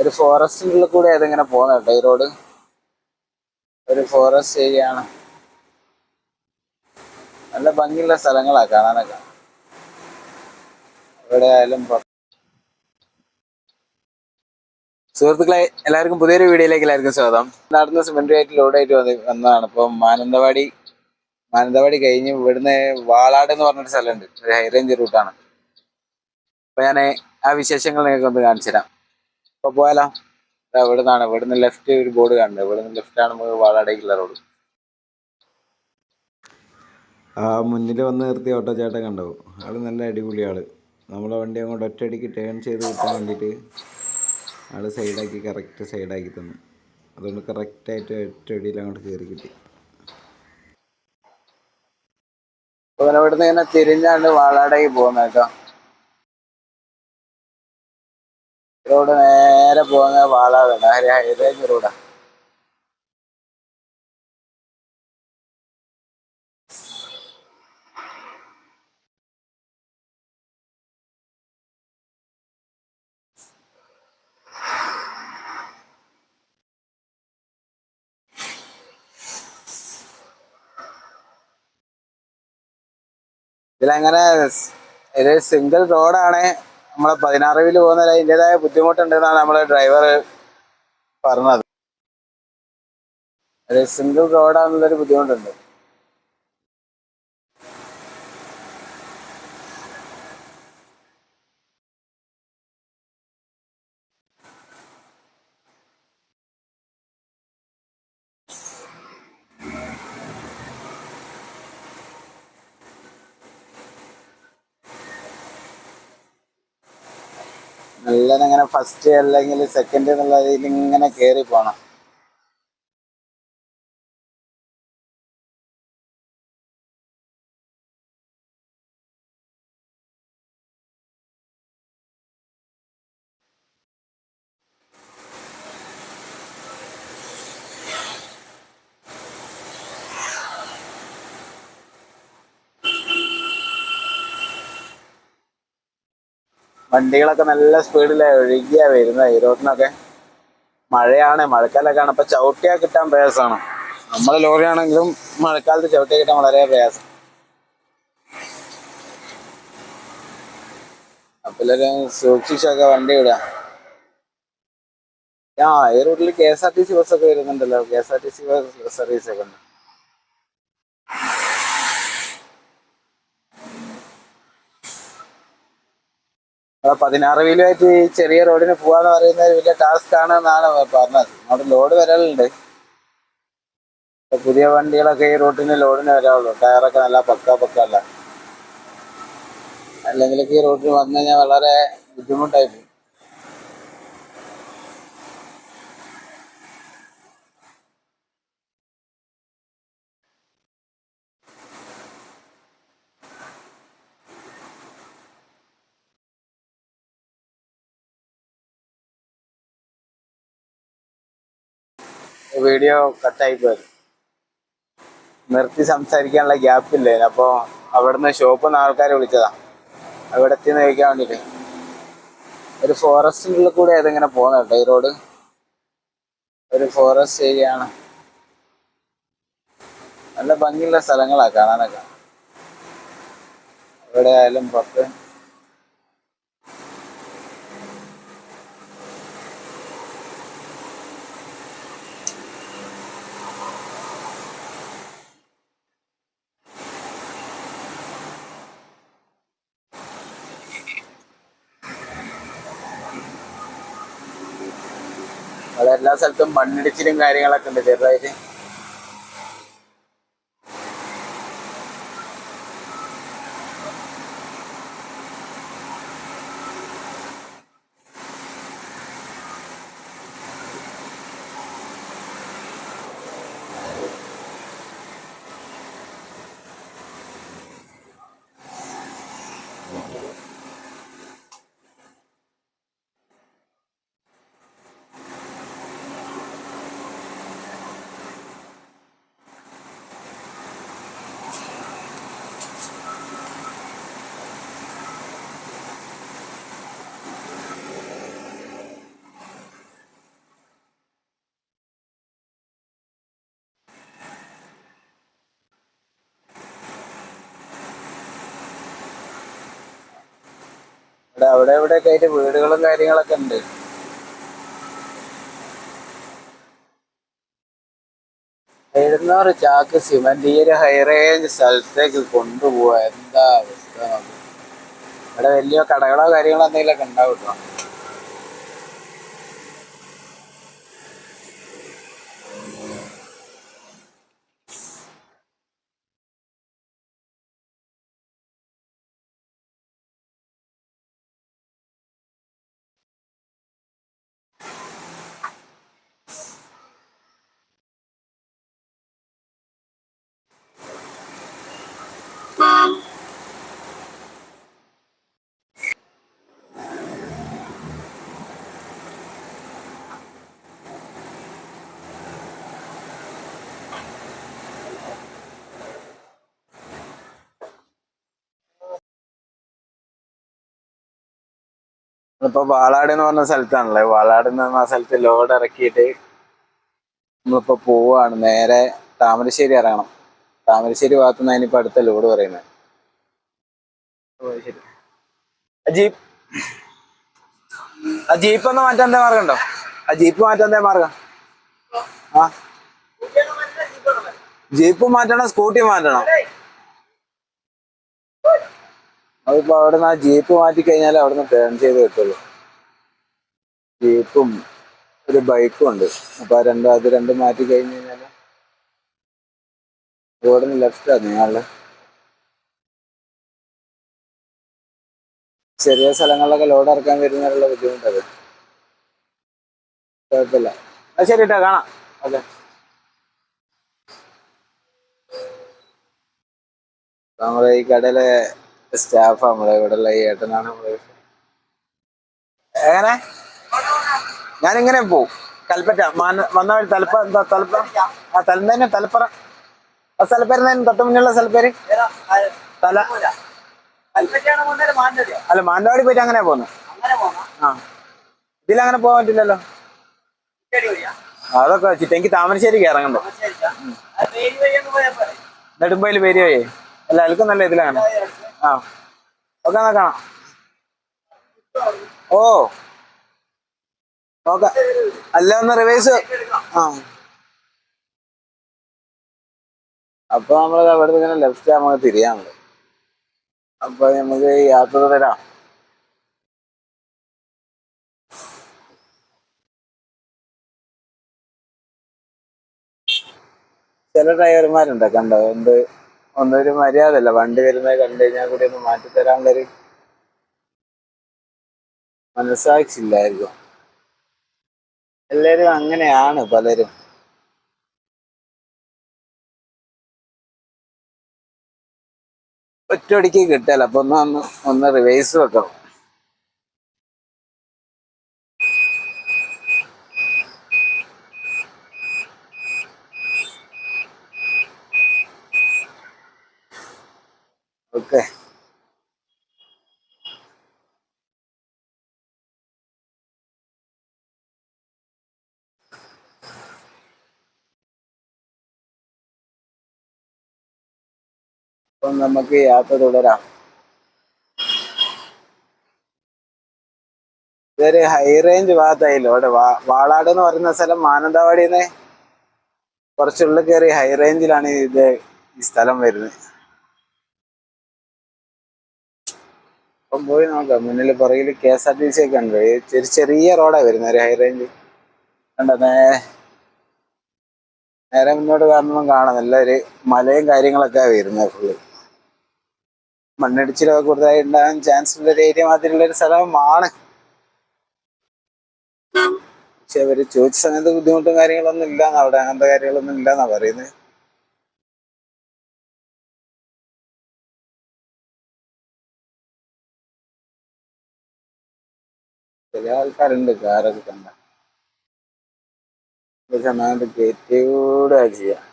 ഒരു ഫോറസ്റ്റിനുള്ളിൽ കൂടെ അതിങ്ങനെ പോകുന്ന കേട്ടോ ഈ റോഡ്. ഒരു ഫോറസ്റ്റ് ഏരിയ ആണ്. നല്ല ഭംഗിയുള്ള സ്ഥലങ്ങളാ കാണാനൊക്കെ. എവിടെ ആയാലും സുഹൃത്തുക്കളെ എല്ലാവർക്കും പുതിയൊരു വീഡിയോയിലേക്ക് എല്ലാവർക്കും സ്വാഗതം. നടന്ന സിമെന്റ് ആയിട്ട് ലോഡായിട്ട് വന്ന് വന്നതാണ്. ഇപ്പം മാനന്തവാടി മാനന്തവാടി കഴിഞ്ഞ് ഇവിടുന്ന് വാളാട് എന്ന് പറഞ്ഞൊരു സ്ഥലമുണ്ട്. ഒരു ഹൈറേഞ്ച് റൂട്ടാണ് അപ്പൊ ഞാൻ ആ വിശേഷങ്ങൾ നിങ്ങൾക്ക് ഒന്ന് കാണിച്ചു തരാം അപ്പൊ പോയാലോ? ഇവിടുന്നാണ്. ഇവിടുന്ന് ലെഫ്റ്റ് ഒരു ബോർഡ് കാണുന്നത് ഇവിടുന്ന് ലെഫ്റ്റ് ആണ് നമുക്ക് വാളാടേക്കുള്ള റോഡ് ആ മുന്നിൽ വന്ന് നിർത്തിയ ഓട്ടോ ചേട്ടൻ കണ്ടോ? ആൾ നല്ല അടിപൊളി ആൾ. നമ്മളെ വണ്ടി അങ്ങോട്ട് ഒറ്റയടിക്ക് ടേൺ ചെയ്ത് കിട്ടാൻ വേണ്ടിയിട്ട് ആൾ സൈഡാക്കി കറക്റ്റ് സൈഡാക്കി തന്നു. അതുകൊണ്ട് കറക്റ്റായിട്ട് ഒറ്റയടിയിൽ അങ്ങോട്ട് കയറി കിട്ടി. ഇവിടുന്ന് ഇങ്ങനെ തിരിഞ്ഞാണ്ട് വാളാടേക്ക് പോകുന്നത് കേട്ടോ. റോഡ് നേരെ പോകുന്ന വാളാവേണ്ട ഹൈറേഞ്ച് റോഡാ. ഇതിലങ്ങനെ ഒരു സിംഗിൾ റോഡാണ് നമ്മളെ പതിനാറിൽ പോകുന്നതിൽ അതിന്റെതായ ബുദ്ധിമുട്ടുണ്ടെന്നാണ് നമ്മളെ ഡ്രൈവർ പറഞ്ഞത്. ഒരു സിംഗിൾ റോഡാണെന്നുള്ളൊരു ബുദ്ധിമുട്ടുണ്ട് നല്ല ഇങ്ങനെ ഫസ്റ്റ് അല്ലെങ്കിൽ സെക്കൻഡ് എന്നുള്ള രീതിയിൽ ഇങ്ങനെ കയറി പോണം. വണ്ടികളൊക്കെ നല്ല സ്പീഡിലാണ് ഒഴുകിയാ വരുന്നത്. ഈ മഴയാണ്. മഴക്കാലൊക്കെയാണ് അപ്പൊ ചവിട്ടിയാ കിട്ടാൻ പ്രയാസമാണ് നമ്മളെ ലോറിയാണെങ്കിലും മഴക്കാലത്ത് ചവിട്ടിയാ കിട്ടാൻ വളരെ പ്രയാസം. അപ്പൊ എല്ലാവരും സൂക്ഷിച്ചൊക്കെ വണ്ടി വിടുക ആ ഈ റൂട്ടിൽ K S R T C ബസ്സൊക്കെ വരുന്നുണ്ടല്ലോ. K S R T C service ഒക്കെ ഉണ്ട്. പതിനാറ് വീലുമായിട്ട് ഈ ചെറിയ റോഡിന് പോവാന്ന് പറയുന്നത് വലിയ ടാസ്ക് ആണ് എന്നാണ് പറഞ്ഞത്. അവിടെ ലോഡ് വരലുണ്ട്. പുതിയ വണ്ടികളൊക്കെ ഈ റൂട്ടിന് ലോഡിന് വരാവുള്ളൂ. ടയറൊക്കെ നല്ല പക്ക പക്ക അല്ല അല്ലെങ്കിൽ ഈ റൂട്ടിൽ വന്നു കഴിഞ്ഞാൽ വളരെ ബുദ്ധിമുട്ടായി പോകും വീഡിയോ കട്ടായി പോയത്. നിർത്തി സംസാരിക്കാനുള്ള ഗ്യാപ്പില്ലേ അപ്പോൾ അവിടുന്ന് ഷോപ്പിൽ നിന്ന് ആൾക്കാരെ വിളിച്ചതാ. അവിടെ എത്തിയെന്ന് ചോദിക്കാൻ വേണ്ടിട്ട്. ഒരു ഫോറസ്റ്റിനുള്ളിൽ കൂടെ അതിങ്ങനെ കേട്ടോ ഈ റോഡ് ഒരു ഫോറസ്റ്റ് ഏരിയ ആണ്. നല്ല ഭംഗിയുള്ള സ്ഥലങ്ങളാ കാണാനൊക്കെ. എവിടെ ആയാലും പുറത്ത് എല്ലാ സ്ഥലത്തും മണ്ണിടിച്ചിലും കാര്യങ്ങളൊക്കെ ഉണ്ട്. ചെറുതായിട്ട് അവിടെ ഇവിടെ ഒക്കെ ആയിട്ട് വീടുകളും കാര്യങ്ങളൊക്കെ ഉണ്ട്. എഴുന്നൂറ് ചാക്ക് സിമന്റ് ഈ ഒരു ഹൈ റേഞ്ച് സ്ഥലത്തേക്ക് കൊണ്ടുപോവാ. എന്താ അവസ്ഥ. ഇവിടെ വലിയ കടകളോ കാര്യങ്ങളോ എന്തെങ്കിലുമൊക്കെ ഉണ്ടാവും കേട്ടോ ഇപ്പൊ വാളാട് എന്ന് പറഞ്ഞ സ്ഥലത്താണല്ലേ? വാളാട് എന്ന് പറഞ്ഞ സ്ഥലത്ത് ലോഡ് ഇറക്കിയിട്ട് നമ്മളിപ്പോ പോവാണ്. നേരെ താമരശ്ശേരി ഇറങ്ങണം. താമരശ്ശേരി ഭാഗത്തു ഇനിയിപ്പോ അടുത്ത ലോഡ് പറയുന്നത്. അജീപ്. ആ ജീപ്പ് ഒന്ന് മാറ്റാൻ എന്താ മാർഗം ഉണ്ടോ? ആ ജീപ്പ് മാറ്റാൻ എന്താ മാർഗം? ആ? ജീപ്പ് മാറ്റണം സ്കൂട്ടി മാറ്റണം? അതിപ്പോ നിന്ന് ആ ജീപ്പ് മാറ്റി കഴിഞ്ഞാൽ നിന്ന് ടേൺ ചെയ്ത് കിട്ടുള്ളൂ. ജീപ്പും ഒരു ബൈക്കും ഉണ്ട്. അപ്പൊ ആ രണ്ടും അത് രണ്ടും മാറ്റി കഴിഞ്ഞ് കഴിഞ്ഞാൽ റോഡിന് ലെഫ്റ്റാ നിങ്ങളുടെ. ചെറിയ സ്ഥലങ്ങളിലൊക്കെ ലോഡ് ഇറക്കാൻ വരുന്നതിനുള്ള ബുദ്ധിമുട്ടത്. കുഴപ്പമില്ല. അത് ശരി കേട്ടോ കാണാം. ഓക്കെ. നമ്മുടെ ഈ കടയിലെ സ്റ്റാഫ് നമ്മളെ ഇവിടെ ഉള്ള ഈ ഏട്ടനാണ് നമ്മൾ. എങ്ങനെ? ഞാനിങ്ങനെ പോവും. കൽപ്പറ്റ വന്ന വഴി തലപ്പ തലപ്പ? ആ തലന്തന്നെ തലപ്പറ. ആ സ്ഥലപ്പേര് തന്നെ തൊട്ട് മുന്നുള്ള സ്ഥലപ്പേര് തല. അല്ല മാനന്തവാടി പോയിട്ട് അങ്ങനെ പോന്നു. ആ. ഇതിലങ്ങനെ പോകാൻ പറ്റില്ലല്ലോ. അതൊക്കെ വെച്ചിട്ട് എനിക്ക് താമരശ്ശേരിക്ക് ഇറങ്ങണ്ടോ നെടുമ്പയിൽ പേര് വഴി. അല്ല അൽക്കും നല്ല ഇതിലാണ്. ആ. ഓക്കെ എന്നാ കാണാം ഓ. ഓക്കെ. അല്ല ഒന്ന് റിവേഴ്സ് ആ. അപ്പൊ നമ്മൾ അവിടെ ഇങ്ങനെ ലെഫ്റ്റ് നമുക്ക് തിരിയാനുള്ളത് അപ്പൊ നമുക്ക് യാത്ര തരാം ചില ഡ്രൈവർമാരുണ്ട് കണ്ടോ? എന്ത് ഒന്നൊരു മര്യാദ അല്ല വണ്ടി വരുന്നത് കണ്ടു കഴിഞ്ഞാൽ കൂടി ഒന്ന് മാറ്റി തരാനുള്ളൊരു മനസ്സാക്ഷില്ലായിരിക്കും എല്ലാവരും അങ്ങനെയാണ് പലരും. ഒറ്റയടിക്ക് കിട്ടല അപ്പൊ ഒന്ന് ഒന്ന് റിവേഴ്സ് വെക്കണം ഓക്കെ അപ്പം നമുക്ക് യാത്ര തുടരാം. ഇതൊരു ഹൈ റേഞ്ച് ഭാഗത്തായില്ലോ അവിടെ വാളാട് എന്ന് പറയുന്ന സ്ഥലം മാനന്തവാടിന്ന് കുറച്ചുള്ളിൽ കയറി ഹൈ റേഞ്ചിലാണ് ഇത് ഈ സ്ഥലം വരുന്നത്. അപ്പം പോയി നോക്കാം. മുന്നിൽ പുറകിൽ K S R T C ഒക്കെ ഉണ്ട്. ചെറിയ ചെറിയ റോഡാണ് വരുന്നത് ഒരു ഹൈ റേഞ്ച് കണ്ടോ നേരെ മുന്നോട്ട് കാണുമ്പോൾ കാണാം. നല്ലൊരു മലയും കാര്യങ്ങളൊക്കെ വരുന്നത് ഫുള്ള് മണ്ണിടിച്ചിലൊക്കെ കൂടുതലായി ഉണ്ടാകാൻ ചാൻസ് ഉള്ള ഒരു ഏരിയ മാതിരിയുള്ള ഒരു സ്ഥലമാണ്. പക്ഷെ അവർ ചോദിച്ച സമയത്ത് ബുദ്ധിമുട്ടും കാര്യങ്ങളൊന്നും ഇല്ലാന്ന് അവിടെ അങ്ങനത്തെ കാര്യങ്ങളൊന്നും ഇല്ലാന്നാ പറയുന്നത് ചില ആൾക്കാരുണ്ട് കാറൊക്കെ കണ്ട. സമയത്ത് കയറ്റിയൂടെ ചെയ്യാം.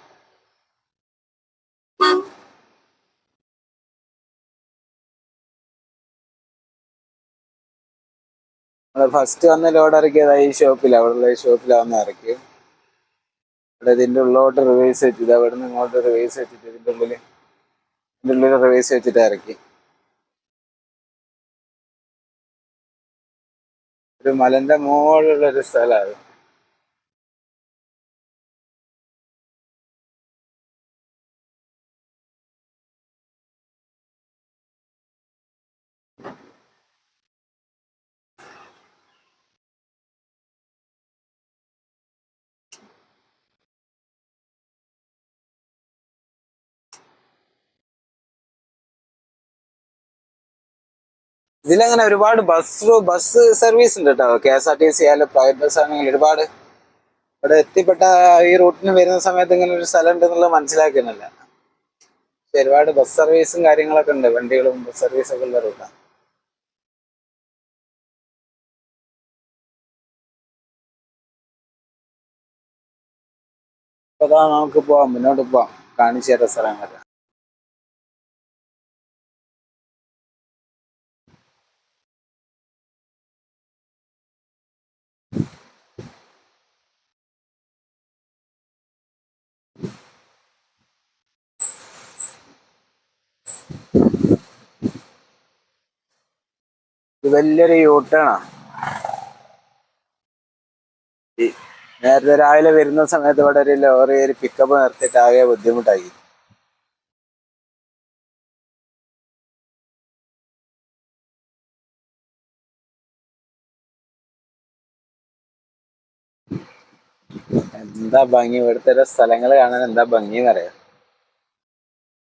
നമ്മൾ ഫസ്റ്റ് വന്ന് ലോഡ് ഇറക്കിയത് ഈ ഷോപ്പിൽ അവിടെയുള്ള ഈ വന്ന് ഇറക്കി. ഇവിടെ ഇതിന്റെ ഉള്ളോട്ട് റിവേഴ്സ് വെച്ചിട്ട് അവിടെ നിന്ന് ഇങ്ങോട്ട് റിവേഴ്സ് വെച്ചിട്ട് ഇതിന്റെ ഉള്ളിൽ ഇതിന്റെ ഉള്ളിൽ റിവേഴ്സ് വെച്ചിട്ട് ഇറക്കി. ഒരു മലന്റെ മുകളിലുള്ള ഒരു സ്ഥലമാണ് ഇതിലങ്ങനെ ഒരുപാട് ബസ് ബസ് സർവീസ് ഉണ്ട് കേട്ടോ K S R T C ആയാലും പ്രൈവറ്റ് ബസ് ആണെങ്കിലും ഒരുപാട് ഇവിടെ എത്തിപ്പെട്ട ഈ റൂട്ടിന് വരുന്ന സമയത്ത് ഇങ്ങനെ ഒരു സ്ഥലം ഉണ്ടെന്നുള്ളത് മനസ്സിലാക്കുന്നില്ല. പക്ഷെ ഒരുപാട് ബസ് സർവീസും കാര്യങ്ങളൊക്കെ ഉണ്ട്. വണ്ടികളും ബസ് സർവീസൊക്കെ ഉള്ള റൂട്ടാണ് അപ്പൊ അതാ നമുക്ക് പോവാം. മുന്നോട്ട് പോവാം. കാണിച്ചു തരാം ഇത് വലിയൊരു യൂട്ടാണ് നേരത്തെ രാവിലെ വരുന്ന സമയത്ത് ഇവിടെ ഒരു ലോറി ഒരു പിക്കപ്പ് നിർത്തിയിട്ട് ആകെ ബുദ്ധിമുട്ടായി. എന്താ ഭംഗി? ഇവിടുത്തെ സ്ഥലങ്ങൾ കാണാൻ എന്താ ഭംഗി എന്നറിയാം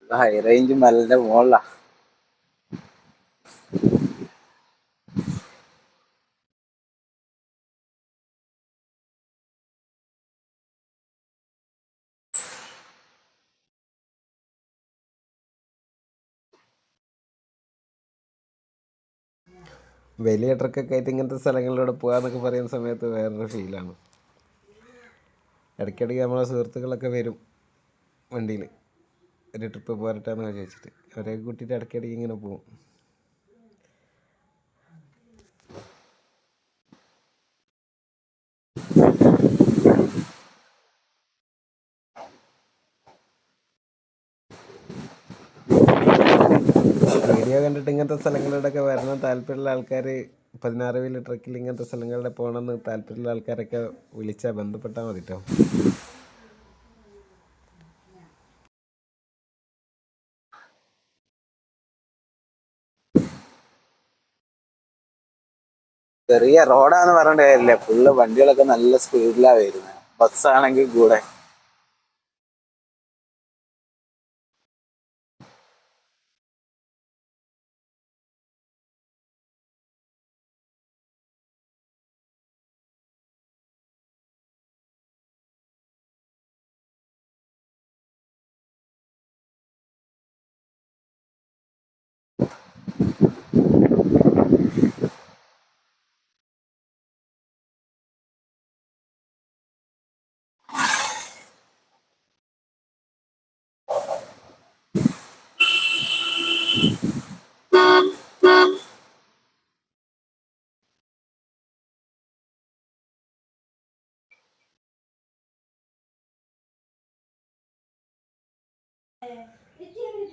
ഹൈ റേഞ്ച് മലന്റെ മുകളിലാ വലിയ ട്രക്കൊക്കെ ആയിട്ട് ഇങ്ങനത്തെ സ്ഥലങ്ങളിലൂടെ പോകാന്നൊക്കെ പറയുന്ന സമയത്ത് വേറൊരു ഫീലാണ്. ഇടയ്ക്കിടയ്ക്ക് നമ്മളെ സുഹൃത്തുക്കളൊക്കെ വരും വണ്ടിയിൽ ഒരു ട്രിപ്പ് പോരട്ടെ എന്ന് ചോദിച്ചിട്ട് അവരെ കൂട്ടിയിട്ട് ഇടയ്ക്കിടയ്ക്ക് ഇങ്ങനെ പോകും. വീഡിയോ കണ്ടിട്ട് ഇങ്ങനത്തെ സ്ഥലങ്ങളിലൂടെയൊക്കെ വരണം. താല്പര്യമുള്ള ആൾക്കാർ പതിനാറ് വീൽ ട്രക്കിൽ ഇങ്ങനത്തെ സ്ഥലങ്ങളിലൂടെ പോകണമെന്ന് താല്പര്യമുള്ള ആൾക്കാരൊക്കെ വിളിച്ചാൽ ബന്ധപ്പെട്ടാൽ മതി കേട്ടോ ചെറിയ റോഡാന്ന് പറഞ്ഞിട്ട് കാര്യമില്ല. ഫുള്ള് വണ്ടികളൊക്കെ നല്ല സ്പീഡിലാണ് വരുന്നത് ബസ്സാണെങ്കിൽ കൂടെ.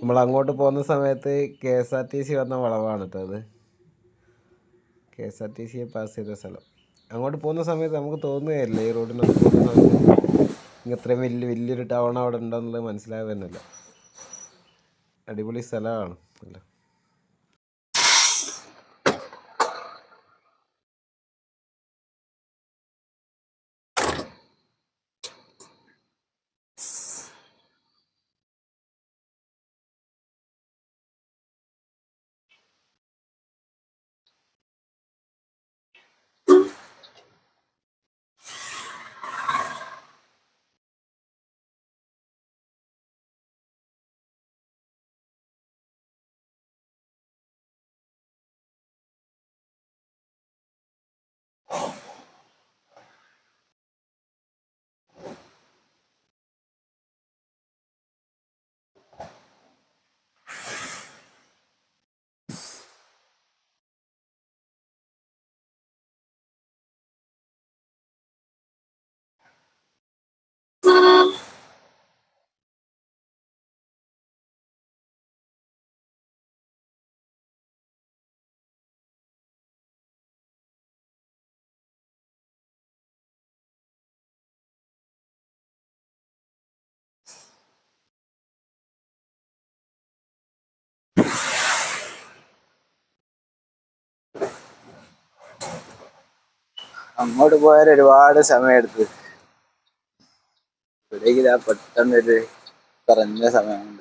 നമ്മൾ അങ്ങോട്ട് പോകുന്ന സമയത്ത് K S R T C വന്ന വളവാണ് കേട്ടോ അത്. കെ എസ് ആർ ടി സിയെ പാസ് ചെയ്ത സ്ഥലം. അങ്ങോട്ട് പോകുന്ന സമയത്ത് നമുക്ക് തോന്നുകയല്ലേ ഈ റോഡിന് സമയത്ത് ഇത്രയും വലിയ വലിയൊരു ടൗൺ അവിടെ ഉണ്ടെന്നുള്ളത് മനസ്സിലാകുന്നില്ല അടിപൊളി സ്ഥലമാണ്. അല്ല? അങ്ങോട്ട് പോയാൽ ഒരുപാട് സമയം എടുത്ത്. ഇവിടേക്ക് ഇതാ പെട്ടെന്നൊരു കുറഞ്ഞ സമയം.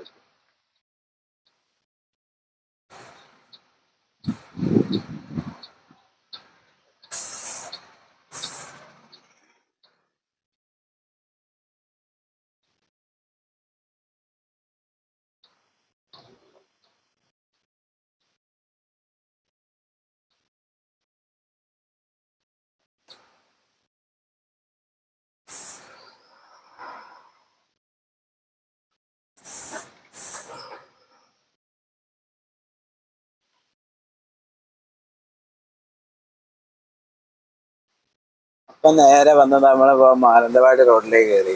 അപ്പൊ നേരെ വന്ന് നമ്മളിപ്പോ മാനന്തവാടി റോഡിലേക്ക് കയറി